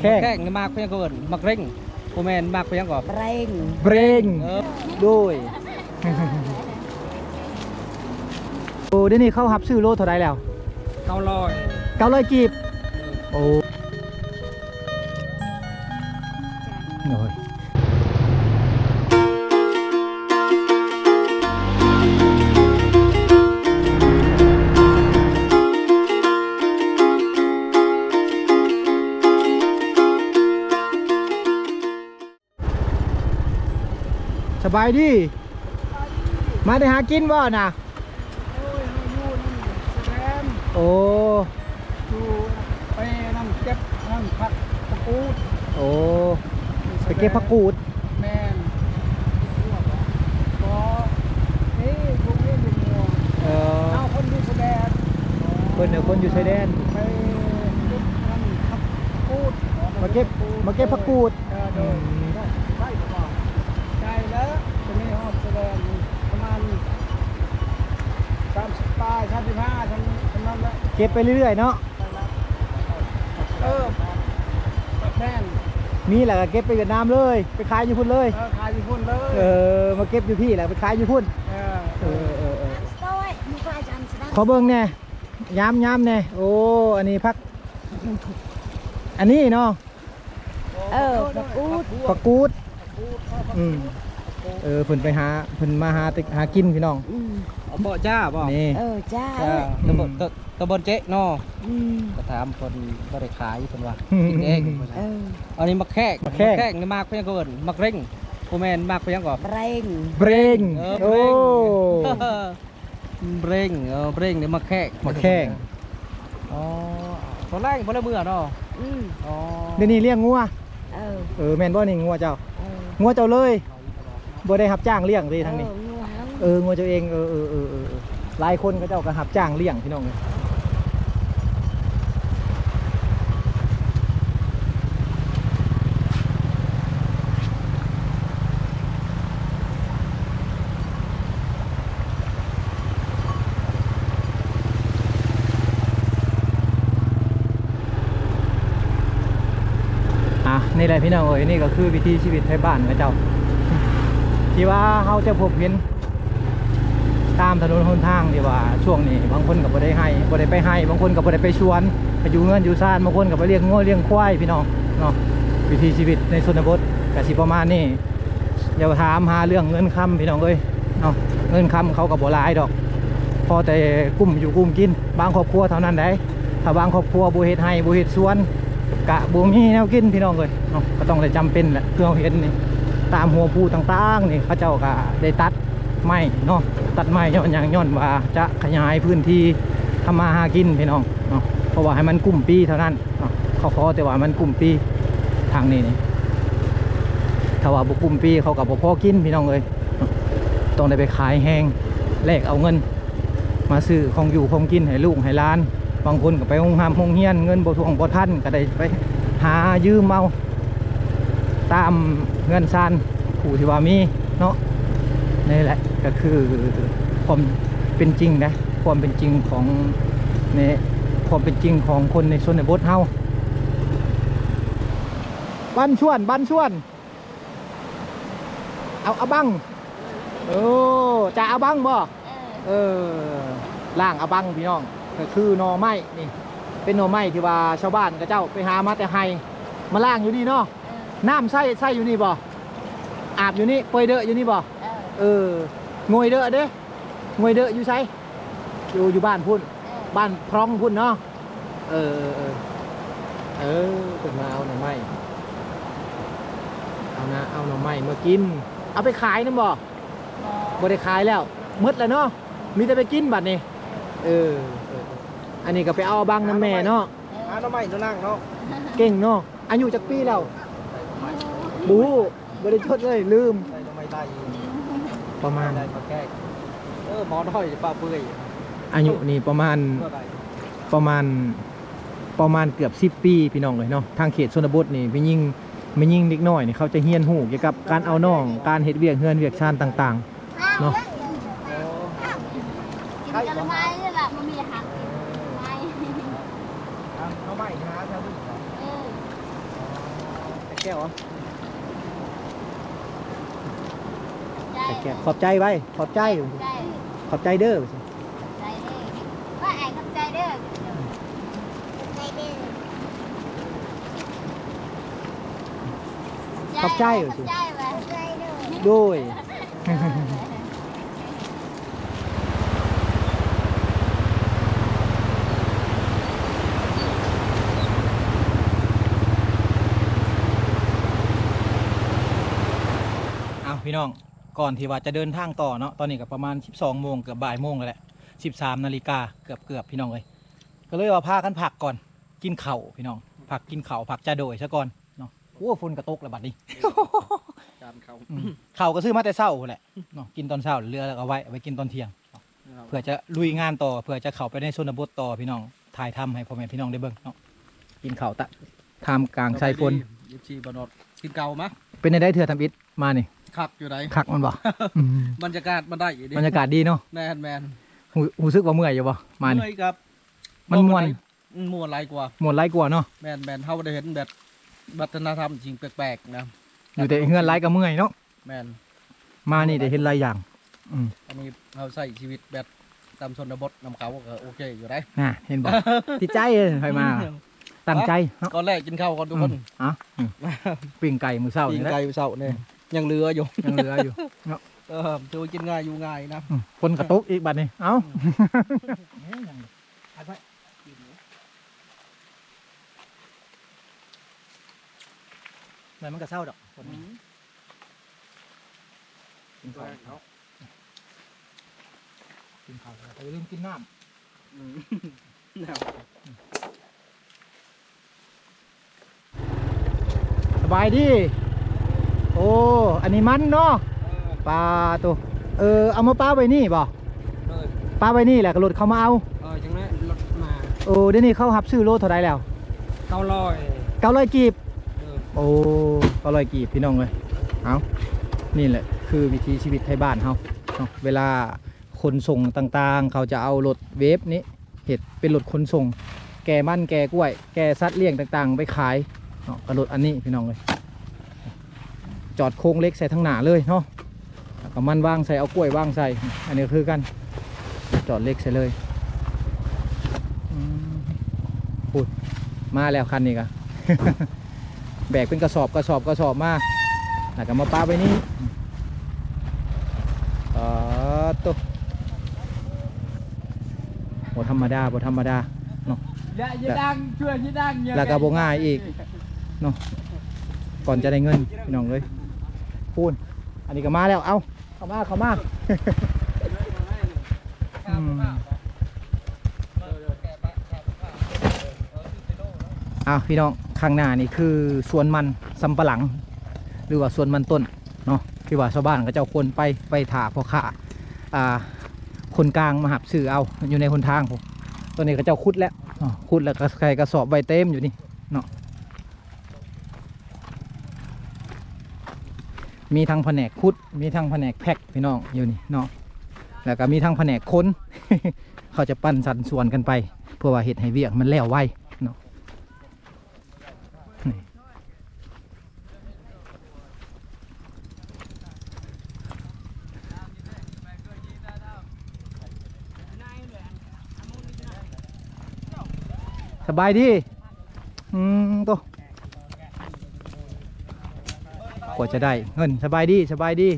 แข้งแข้งนี่มากเพียงก็เอินมักเร่งโอแมนมากเพียงก็เร่งเบรงเออด้วยโอ้เดี๋ยวนี้เข้าหับซื้อโลเท่าไรแล้วเก้าร้อยเก้าร้อยกีบโอ้โอ้ย สบายดี มาได้หากินบ่น่ะโอ้อยู่ไปนั่งเก็บนั่งพักตะปูดโอ้ไปเก็บผักกูดแมนก็นี่พวกนี้อยู่มัวเออเอาคนอยู่แสดงเพิ่นเนี่ยคนอยู่ชายแดน ไปเก็บนั่งพักปูดมาเก็บมาเก็บผักกูด เออเดินได้ได้หรือเปล่าใช่แล้วจะมีหอบแสดงประมาณสามสิบปลายสามสิบห้าทั้งทั้งนั้นแหละ เก็บไปเรื่อยๆเนาะเออแม่นมีแหละก็เก็บไปเวียดนามเลย ไปขายอยู่พุ่นเลย เออขายญี่ปุ่นเลยเออมาเก็บอยู่พี่แหละไปขายอยู่พุ่นเออเออเออเออสต้อยมีควายจำสได้ขอเบิ่งแน่ย้ำย้ำแน่โอ้อันนี้พัก อันนี้เนาะเออบักอูดผักกูดอืมเออเพิ่นไปหาเพิ่นมาหาติหากินพี่น้องอืมเอาบ่จ้าบ่นี่ เออจ้า จ้าตะบนตะ ตะบนเจ๊เนาะอืมก็ถามคนบ่ได้ขายเพิ่นว่าอืมกินเองเอออันนี้มักแขกมักแขกแขกนี่มากเพียงก็เอิ้นมักเร่งโอแมนมากเพียงก็เร่งเบรงเออโอ้เบร่งเออเบร่งนี่มักแขกมักแข้งอ๋อตอนแรกบ่ได้เมื่อเนาะอืมอ๋อเดี๋ยวนี้เลี้ยงงัวเออเออแม่นบ่นี่งัวเจ้าเอองัวเจ้าเลยบ่ได้รับจ้างเลี้ยงเลยทางนี้ เอองูเห่าเอองัวเจ้าเองเออเออเออเออเออหลายคนก็เจ้าก็รับจ้างเลี้ยงพี่น้องเลย นี่แหละพี่น้องเอ้ยนี่ก็คือวิถีชีวิตไทยบ้านของเจ้า ที่ว่าเขาจะพบเห็นตามถนนหนทางที่ว่าช่วงนี้บางคนก็บ่ได้ให้บ่ได้ไปให้ บางคนก็บ่ได้ไปชวนไปอยู่เงินอยู่ซ่านบางคนก็ไปเลี้ยงงัวเลี้ยงควายพี่น้องเนาะวิถีชีวิตในชนบทก็สิประมาณนี้อย่าถามหาเรื่องเงินคำพี่น้องเอ้ยเนาะเงินคำเขาก็บ่หลายดอก พอแต่กุ้มอยู่กุ้มกิน บางครอบครัวเท่านั้นได้ถ้าบางครอบครัวบ่เฮ็ดให้บ่เฮ็ดสวน กะบ่มีแนวกินพี่น้องเอ้ยเนาะก็ต้องได้จำเป็นแหละเพื่อเราเห็นนี่ตามหัวภูต่างๆนี่เขาเจ้าก็ได้ตัดไม้เนาะตัดไม้ย้อนอย่างย้อนว่าจะขยายพื้นที่ทำมาหากินพี่น้องเนาะเพราะว่าให้มันกลุ่มปีเท่านั้นเนาะเขาขอแต่ว่ามันกลุ่มปีทางนี้นี่ถ้าว่าบุกลุ่มปีเขากับพอกินพี่น้องเลยต้องได้ไปขายแห้งแลกเอาเงิน มาซื้อของอยู่ของกินให้ลูกให้ล้าน บางคนก็ไปโรงห้ามโรงเฮียนเงินบ่ทวงบ่ทันก็ได้ไปหายืมเอาตามเงินซานผู้ที่ว่ามีเนาะนี่แหละก็คือความเป็นจริงนะความเป็นจริงของในความเป็นจริงของคนในชนบทเฮาบ้านชวนบ้านชวน เอาเอาบังโอ้จะเอาบังบ่เออล่างเอาบังพี่น้อง ก็คือหนอไม้นี่ เป็นหนอไม้ที่ว่าชาวบ้านกับเจ้าไปหามาแต่ไฮมาล่างอยู่นี่เนาะน้ำใส่ใส่อยู่นี่บ่อาบอยู่นี่เปยเดอะอยู่นี่บ่เออเอองวยเดอะเด้งวยเดอะอยู่ไสอยู่อยู่บ้านพุ่นบ้านพร้องพุ่นเนาะเออเออเออเออเพิ่นมาเอาหน่อไม้เอานะเอาหน่อไม้มากิน เอาไปขายนํบ่บ่ได้ขายแล้วหมดแล้วเนาะมีแต่ไปกินบัดนี้เออเออเอออันนี้ก็ไปเอาบังน้ำแม่เนาะหาหน่อไม้ตัวนั่งเนาะเก่งเนาะอายุจักปีแล้วบูบ่ได้จดเลยลืมได้หน่อไม้ได้ประมาณได้มาแขกเออหมอน้อยป้าเปื่อยอายุนี่ประมาณเท่าไหร่ประมาณประมาณเกือบ 10 ปีพี่น้องเลยเนาะทางเขตชนบทนี่ไม่ยิ่งไม่ยิ่งเด็กน้อยนี่เขาจะเฮียนหูเกี่ยวกับการเอาน้องการเฮ็ดเวียกเฮือนเวียกชานต่างๆเนาะ กินกันไม้นี่แหละมันมีหักไม้ หน่อไม้หาแถวนี้ เออ แก้วเหรอใจใส่แก้วขอบใจไว้ ขอบใจ ใจขอบใจเด้อใจเด้อว่าไอ้กับใจเด้อใจเด้อขอบใจขอบใจไปใจเด้อด้วย เอาพี่น้อง ก่อนที่ว่าจะเดินทางต่อเนาะตอนนี้ก็ประมาณ 12โมงเกือบบ่ายโมงแล้วแหละ13นาฬิกาเกือบเกือบพี่น้องเลยก็เลยว่าพากันผักก่อนกินเข่าวพี่น้องผักกินเข่าวผักจะโดยซะก่อนเนาะโอ้ฝนกระตกแล้วบัดนี้จานเขาอืมเข่าวก็ซื้อมาแต่เช้าแหละเนาะกินตอนเช้าเรือแล้วก็เอาไว้เอาไว้กินตอนเที่ยงเนาะเพื่อจะลุยงานต่อเพื่อจะเข้าไปในชนบทต่อพี่น้องถ่ายทำให้พ่อแม่พี่น้องได้เบิ่งเนาะกินข้าวตะทำกลางชายฝนยิบชีบานอดกินเก่ามะเป็นในได้เถื่อทำอิฐมานี่ คักอยู่ไหนคักมันบ่อืมบรรยากาศมันได้อยู่ดิบรรยากาศดีเนาะแมนแมนหูหูซึกว่าเมื่อยอยู่บ่มานี่ เมื่อยครับมันม่วนมันม่วนหลายกว่า หมดไร้กว่าเนาะแมนแมนเฮาได้เห็นแบบวัฒนธรรมจริงแปลกๆนะอยู่แต่เฮือนไร้ก็เมื่อยเนาะแมนมานี่ได้เห็นหลายอย่างอืมอันนี้เราใช้ชีวิตแบบตามชนบทนำเขาก็โอเคอยู่ได้น่ะเห็นบ่ติดใจเลยใครมาตั้งใจเนาะก่อนแรกกินข้าวก่อนทุกคนอืมอะอืมปิ้งไก่มื้อเช้ากินี่นแหละไก่เสาเนี่ย ยังเหลืออยู่ยังเหลืออยู่เออถือว่ากินง่ายอยู่ง่ายนะอืมคนกระตุกอีกบัดนี้เอ้าเหมือนมันก็เศร้าดอกคนกินข้าวกินข้าวแล้วแต่อย่าลืมกินน้ำสบายดีโอ้อันนี้มันเนาะปลาตัวเออเอามาป้าไว้นี่บ่เออป้าไว้นี่แหละก็รถเขามาเอาเออจังนั้นรถมาโอ้เดี๋ยวนี้เขาหับซื้อโลเท่าไรแล้วเก้าร้อยเก้าร้อยกีบเออโอ้เก้าร้อยกีบพี่น้องเลยเอานี่แหละคือวิถีชีวิตไทยบ้านเขาเนาะเวลาขนส่งต่างๆ เขาจะเอารถเวฟนี้เห็ดเป็นรถขนส่ง แก่มันแก่กล้วย แก่สัตว์เลี้ยงต่างๆ ไปขายเนาะกับรถอันนี้พี่น้องเลย จอดโค้งเล็กใส่ทั้งหน้าเลยเนาะแล้วก็มันวางใส่เอากล้วยวางใส่ อันนี้คือกันจอดเล็กใส่เลยอืมพูดมาแล้วคันนี้กะแบกเป็นกระสอบกระสอบกระสอบมาแล้วก็มาป้าไปนี่ต่อตุ๊บ่ธรรมดาบ่ธรรมดาอย่าอย่าดังช่วยอย่าดังอย่าแล้วก็บ่ง่ายอีกเนาะก่อนจะได้เงินพี่น้องเลย พูนอันนี้ก็มาแล้วเอาเข้ามาเข้ามาเอ้าวพี่น้องข้างหน้านี่คือสวนมันสำปะหลัง หรือว่าสวนมันต้นเนาะที่ว่าชาวบ้านก็จะคนไปไปถาพ่อค้าอ่าคนกลางมาหับสื่อเอาอยู่ในหนทางผมตอนนี้ก็เจ้าขุดแล้วอ๋อขุดแล้วก็ใครกระสอบใบเต็มอยู่นี่เนาะ มีทั้งแผนกขุด มีทั้งแผนกแพ็คพี่น้องอยู่นี่เนาะแล้วก็มีทั้งแผนกค้น เขาจะปั้นสันส่วนกันไป เพื่อว่าเห็ดให้เวียกมันแล้วไวเนาะสบายดี อืมตัวก ว่าจะได้เงินสบายดีสบายดี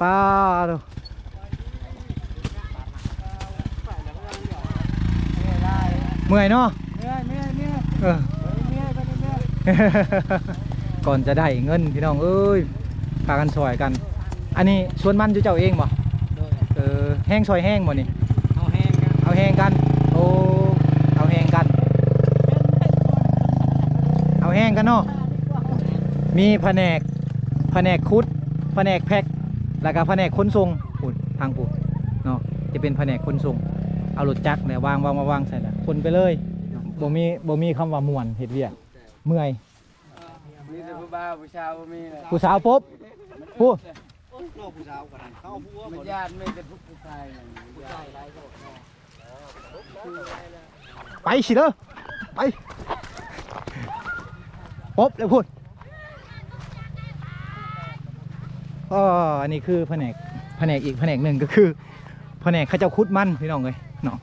ป้าดูเมื่อยเนาะเมื่อยเมื่อยเมื่อยเออเมื่อยไปเมื่อยก่อนจะได้เงินพี่น้องเอ้ยพากันซอยกัน อันนี้ชวนมันอยู่เจ้าเองบ่โดยเออแห้งซอยแห้งบ่นี่เอาแห้งกันเอาแห้งกันโอ้เอาแห้งกัน เอาแห้งกันเนาะ มีแผนกแผนกคุดแผนกแพ็คแล้วก็แผนกขนส่งปุ่นทางปุ่นเนาะจะเป็นแผนกขนส่งเอารถจักรเนี่ยวางวางมาวางใส่ละคนไปเลยบ่มีบ่มีคำว่าม่วนเฮ็ดเวียกเมื่อยมีแต่ผู้บ่าวผู้ชายบ่มีเลยผู้สาวปุ๊บผู้นอกผู้สาวกันเข้าผัวมันญาติไม่แต่ผู้ชายผู้ชายหลายคนไปสิเด้อไปป๊บเลยพูด อันนี้คือแผนกแผนกอีกแผนกหนึ่งก็คือแผนกเขาเจ้าคุดมันพี่น้องเลยเนาะ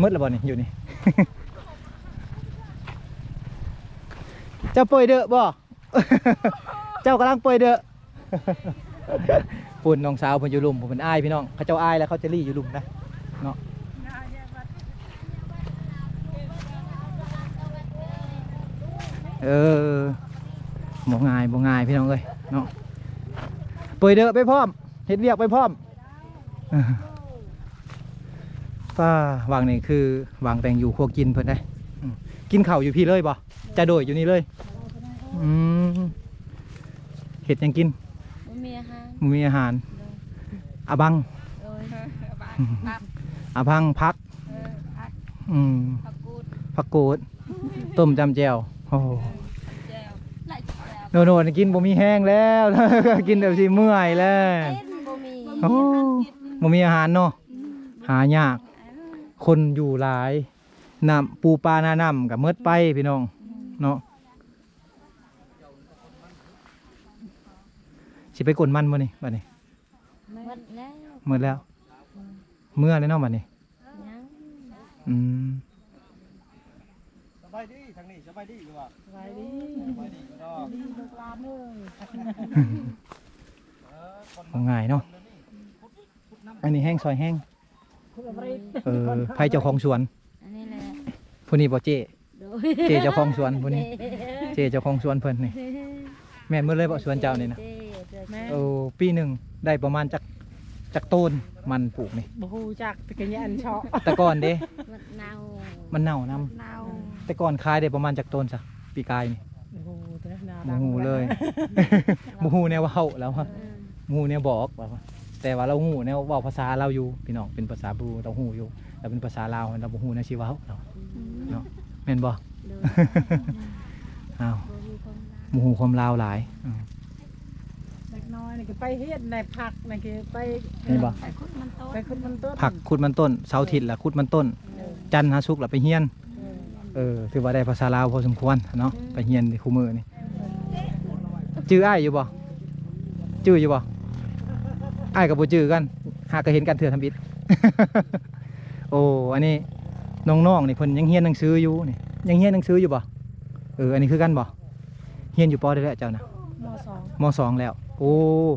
มืดแล้วบ่นี่อยู่นี่ เจ้าป่วยเด้อบ่เจ้ากำลังป่วยเด้อปุ่นน้องสาวเพิ่นอยู่ลุมผมเป็นอ้ายพี่น้องเขาเจ้าอ้ายแล้วเขาจะรีอยู่ลุมนะเนาะ เออบ่ง่ายบ่ง่ายพี่น้องเอ้ยเนาะป่วยเด้อไปพร้อมเฮ็ดเวียกไปพร้อมป้าวางนี่คือวางแต่งอยู่ครัวกินเพิ่นได้อืมกินข้าวอยู่พี่เลยบ่จะโดยอยู่นี่เลยอืมเห็ดหยังกินบ่มีอาหารบ่มีอาหารอาบังโดยอาพังพักอืมผักกูดผักกูดต้มจำแจว โอ้โหแจ่วไหลแจ่วโนโนกินบ่มีแห้งแล้ว กินแบบสิเมื่อยแล้วเต้นบ่มีโอ้บ่มีอาหารเนาะหายาก คนอยู่หลายน้ำปูปลาหน้าน้ำกับเมิดไปพี่น้องเนาะสิไปกดมันบ่นี่บัดนี้หมดแล้วเมิดแล้ว เมื่อเลยเนาะบัดนี้ยังอืมส บายดีทางนี้สบายดีอยู่ว่ะสบายดีสบายดีก็ต้องดีลูกหลานเอ้ยบ่ง่ายเนาะ อันนี้แห้งซอยแห้ง คุณบริเออไผเจ้าของสวน อันนี้แหละผู้นี้บ่เจ้โดยเจ้เจ้าของสวนผู้นี้ เจ้เจ้าของสวนเพิ่นนี่ แม่นเมื่อเลยบ่สวนเจ้านี่นะเจ้เจ้แม่โอ้ปีหนึ่งได้ประมาณจักจักต้นมันปลูกนี่บ่ฮู้จักตะกี้อันเชาะแต่ก่อนเด้มันเน่ามันเน่านํเน่า แต่ก่อนขายได้ประมาณจักต้นซะปีกายนี่โอ้โหแต่นาบ่ฮู้เลยบ่ฮู้แนวเว้าแล้วว่าเออบ่ฮู้แนวบอกว่าแต่ว่าเราฮู้แนวเว้าภาษาเราอยู่พี่น้องเป็นภาษาบรูเราฮู้อยู่แต่เป็นภาษาลาวเราบ่ฮู้แนวสิเว้าเราเนาะแม่นบ่ โดยอ้าวบ่มีความรักบ่ฮู้ความลาวหลายอืมเล็กน้อยนี่ก็ไปเฮ็ดในผักนี่ก็ไปนี่บ่ ไปคุดมันโตไปขึ้นมันต้นผักขุดมันต้นเสาร์อาทิตย์ละขุดมันต้น จันทร์หาศุกร์ละไปเฮียน เออถือว่าได้ภาษาลาวพอสมควรเนาะไปเฮียนที่คู่มือนี่จื้ออ้ายอยู่บ่จื้ออยู่บ่อ้ายกับบ่จื้อกันหากก็เห็นกันเถื่อทำบิดโอ้อันนี้น้องๆนี่เพิ่นยังเฮียนหนังสืออยู่นี่ยังเฮียนหนังสืออยู่บ่เอออันนี้คือกันบ่เฮียนอยู่ปอได้แล้วเจ้านะมสองมสองแล้ว โอ้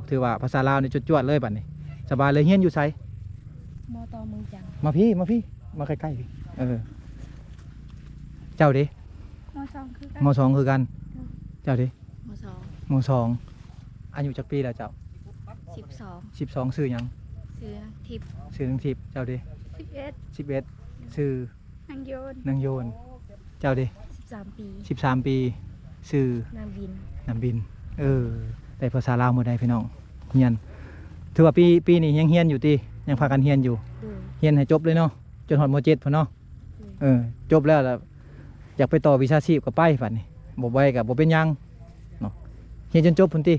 ถือว่าภาษาลาวนี่จวดๆเลยบัดนี้สบายเลยเฮียนอยู่ไสมอตอเมืองจังมาพี่มาพี่มาใกล้ๆพี่เออ เจ้าดิมอสองคือมสองคือกัน เจ้าดิมอสองมสองอายุจักปีแล้วเจ้าสิบสองสิบสองซื้อหยังเสือทิพย์ซื้อหนึ่งทิพเจ้าดิสิบเอ็ดสิบเอ็ดซื้อนางโยนนางโยน เจ้าดิสิบสามปีสิบสามปีซื้อนางบินนำบิน เออแต่ภาษาลาวหมดได้พี่น้องเฮียนถือว่าปีปีนี้ยังเฮียนอยู่ตียังพากันเฮียนอยู่ ดูเฮียนให้จบเลยเนาะจนหอดมเจ็ดพอเนาะเออจบแล้วแล้ว อยากไปต่อวิชาชีพกับไปฝันนี่บ่ไปกับบ่เป็นยังเนาะเฮียนจนจบพุ่นติ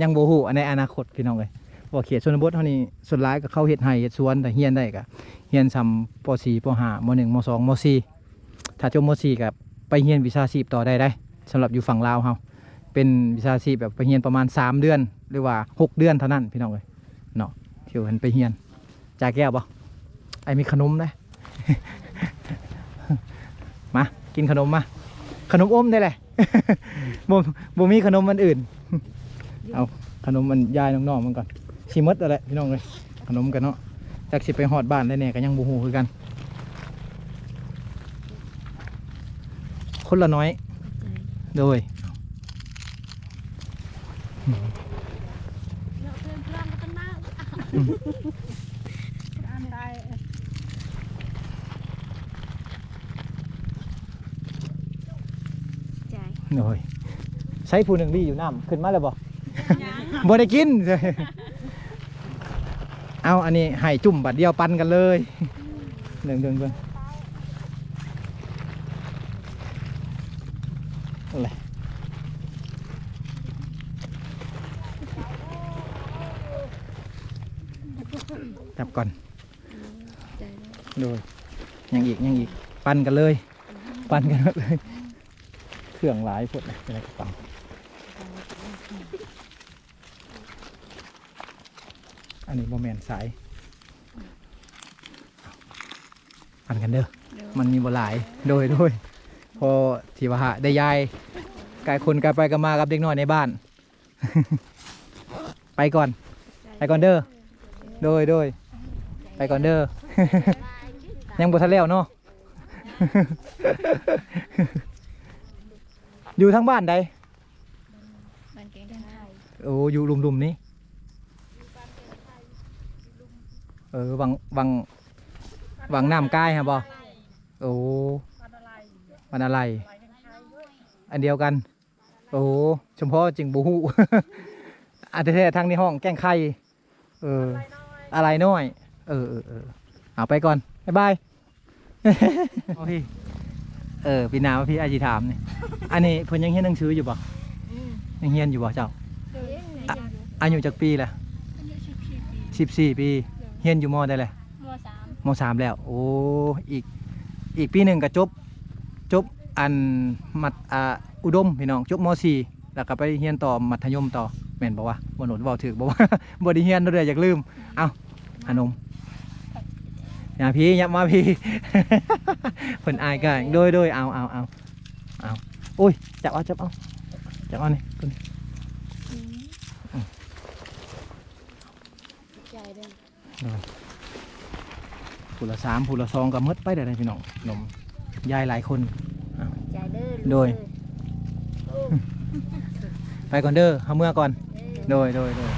ยังโบ่ฮู้อันในอนาคตพี่น้องเอ้ยบ่เขตชนบทเท่านี้ส่วนหลายก็เข้าเฮ็ดไร่เฮ็ดสวนแต่เฮียนได้ก็เฮียนซ้ำป .4 ป .5 ม .1 ม .2 ม .4 ถ้าจบม .4 ก็ไปเฮียนวิชาชีพต่อได้ได้สำหรับอยู่ฝั่งลาวเฮาเป็นวิชาชีพแบบไปเฮียนประมาณ 3 เดือน หรือว่า 6 เดือนเท่านั้นพี่น้องเอ้ยเนาะที่ว่าเพิ่นไปเฮียนจ่าแก้วปะไอมีขนมนะ กินขนมมา ขนมอมได้แหละบ่บ่มีขนมมันอื่น เอาขนมมันยายน้องๆมันก่อนชิมดอะไรพี่น้องเลยขนมกันเนาะจากสิไปหอดบ้านได้แน่ก็ยังบูฮูคือกัน คนละน้อย โดยเราเพื่อนเพื่อนกันมากอันใด ใจ โดยใช้ผู้หนึ่งดีอยู่น้ำขึ้นมาแล้วบ่บ่ได้กิน เอาอันนี้ให้จุ่มบัดเดียวปันกันเลยเดิงเดิงเดิงอะไรจับก่อนโดยยังอีกยังอีก ปั่นกันเลย ปั่นกันเลย เครื่องหลายพดเลยในกระเป๋าอันนี้โมเมนสายปั่นกันเด้อ มันมีบ่หลายโดยโดยพอที่ว่าได้ยายกายคนกายไปกันมากับเด็กน้อยในบ้าน ไปก่อน ไปก่อนเด้อ โดยโดยไปก่อนเด้อ ยังบ่ทันแล้วเนาะ อยู่ทั้งบ้านใดมันเก่งไทยโอ้อยู่ลุมๆนี้เออวังวังวังน้ำกายฮะบอโอ้วันอะไร อันเดียวกัน โอ้เฉพาะจึงบูฮูอันแท้ๆทางในห้องแกล้งไข่เออ อะไรน้อย เออเออเออเอาไปก่อน บ๊ายบายเอาพี่ เออพี่นาว่าพี่อาจีถามนี่อันนี้เพิ่นยังเฮียนหนังสืออยู่บ่ยังเฮียนอยู่บ่เจ้าอะอายุจากปีละอายุสิบสี่ปีสิบสี่ปีเฮียนอยู่มอได้เลยมสามมสามแล้ว โอ้อีกอีกปีหนึ่งก็จบจบอันมัดอ่าอุดมพี่น้องจบมสี่แล้วก็ไปเฮียนต่อมัธยมต่อแม่นบอกว่าบนหนุนบอกถือบอกว่าบไดีเฮียนด้วยอยากลืม เอาขนม อย่าพี่อย่ามาพี่เพิ่นอายกันโดยโดยเอาเอาเอาเอาอุ้ยจับเอาจับเอาจับเอานี่ตัวนี้ใจเด้อผู้ละสามผู้ละสองก็หมดไปได้เลยพี่น้องนมยายหลายคนใจเด้อโดยไปก่อนเด้อเอาเมื่อก่อน โดยโดยโดย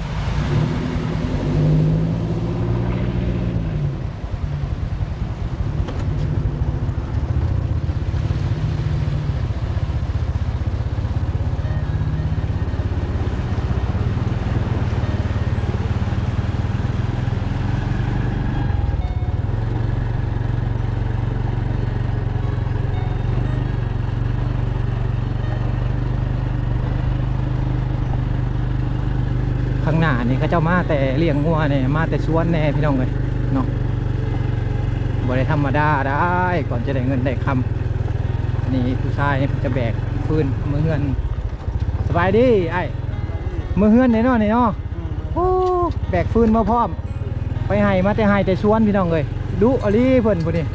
ข้างหน้านี่เขาเจ้ามาแต่เลี้ยงงัวเนี่ยมาแต่สวนแน่พี่น้องเลยเนาะบริธรรมดาได้ก่อนจะได้เงินได้คำนี่ผู้ชายนี่จะแบกฟืนมือเงินสบายดีไอ้มือเงินเนี่ยเนาะเนี่ยเนาะโอ้แบกฟืนมาพร้อม ไปให้มาแต่ให้แต่สวนพี่น้องเลยดูอลีเพิ่นผู้นี้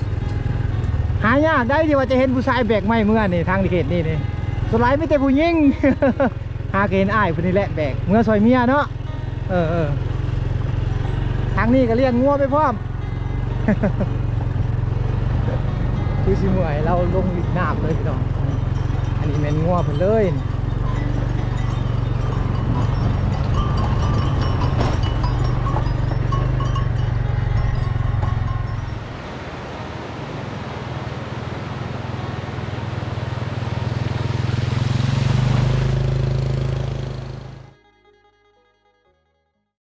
หายากได้ที่ว่าจะเห็นผู้ชายแบกไม้เมื่อนี่ทางเขตนี่นี่สไลด์ไม่แต่ผู้หญิงหาเกณฑ์อ้ายผู้นี้แหละแบกเมื่อซอยเมียเนาะ เออเออทางนี้ก็เลี้ยงงัวไปพร้อมคือสิเมื่อยเราลงลิดน้ำเลยพี่น้อง อันนี้แม่นงัวไปเลยนี่